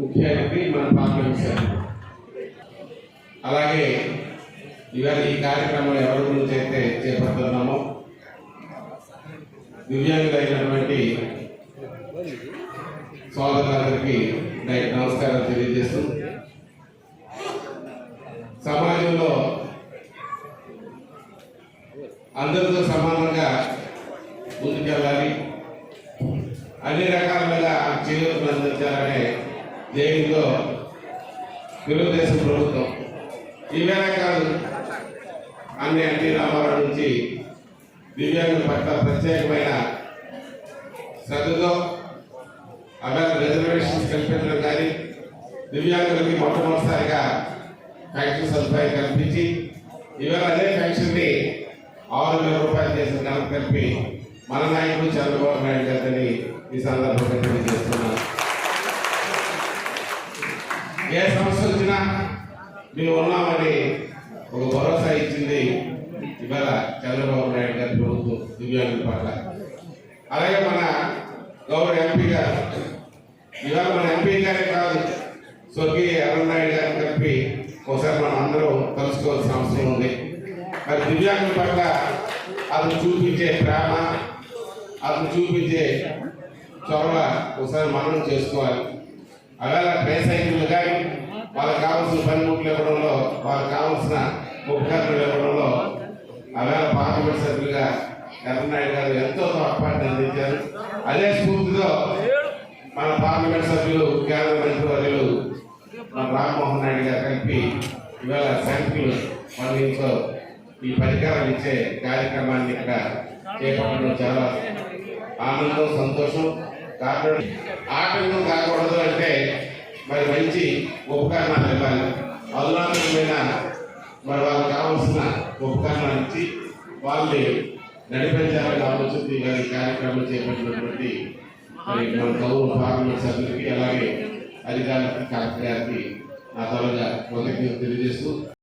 ముఖ్య అతిథి మన పాల్గొనిస్తారు అలాగే ఇవాళ ఈ కార్యక్రమం ఎవరి గురించి అయితే చేపడుతున్నామో దివ్యాంగులైనటువంటి సోదరులందరికీ నై- నమస్కారం తెలియజేస్తూ సమాజంలో అందరితో సమానంగా ముందుకెళ్ళాలి. అన్ని రకాలుగా చేయూతను అందించాలనే తెలుగుదేశం ప్రభుత్వం. ఈవేళ కాదు అన్ని ఎన్టీ రామారావు నుంచి దివ్యాంగుల పట్ల ప్రత్యేకమైన శ్రద్ధతో అలా రిజర్వేషన్స్ కల్పించడం కానీ దివ్యాంగులకి మొట్టమొదటిసారిగా ఫ్యాక్షన్ సదుపాయం కల్పించి ఇవాళ అదే ఫ్యాక్షన్ని ఆరు వేల రూపాయలు చేసిన ఘనత కలిపి మన నాయకుడు చంద్రబాబు నాయుడు గారిని ఈ సందర్భంగా తెలియజేస్తున్నాను. ఏ సమస్య వచ్చినా మేము ఉన్నామని ఒక భరోసా ఇచ్చింది ఇవాళ చంద్రబాబు నాయుడు గారి ప్రభుత్వం దివ్యాంగుల పట్ల. అలాగే మన గౌరవ ఎంపీ గారు ఇవాళ మన ఎంపీ గారే కాదు స్వర్గీయ అరుణాయుడు గారిని కలిపి ఒకసారి మనం అందరం కలుసుకోవాల్సిన అవసరం ఉంది. మరి దివ్యాంగుల పట్ల అతను చూపించే ప్రేమ అతను చూపించే చొరవ ఒకసారి మనం చేసుకోవాలి. అలాగే ట్రైసైకిల్ కానీ వాళ్ళకి కావాల్సిన పనిముట్లు ఇవ్వడంలో వాళ్ళకి కావాల్సిన ఉపకరణలు ఇవ్వడంలో అలాగే పార్లమెంట్ సభ్యులుగా ఎర్రనాయుడు గారు ఎంతో తోడ్పాటుని అందించారు. అదే స్ఫూర్తితో మన పార్లమెంట్ సభ్యులు కేంద్ర మంత్రి వర్యులు మన రామ్మోహన్ నాయుడు గారు కలిపి ఇవాళ సంఖ్యలు మన ఇంట్లో ఈ పరికరాలు ఇచ్చే కార్యక్రమాన్ని ఇక్కడ చేపట్టడం చాలా ఆనందం సంతోషం. కారణం ఆటంకం కాకూడదు అంటే మరి మంచి ఉపకరణాలు ఇవ్వాలి. అధునాతనమైన మరి వాళ్ళకి కావాల్సిన ఉపకరణాలు ఇచ్చి వాళ్ళని నడిపించాలని ఆలోచించి వారి కార్యక్రమం చేపట్టినటువంటి మరి మన గౌరవ పార్లమెంట్ సభ్యులకి అలాగే అధికారులకి కలెక్టర్ గారికి నా త్వరగా కృతజ్ఞతలు తెలియజేస్తూ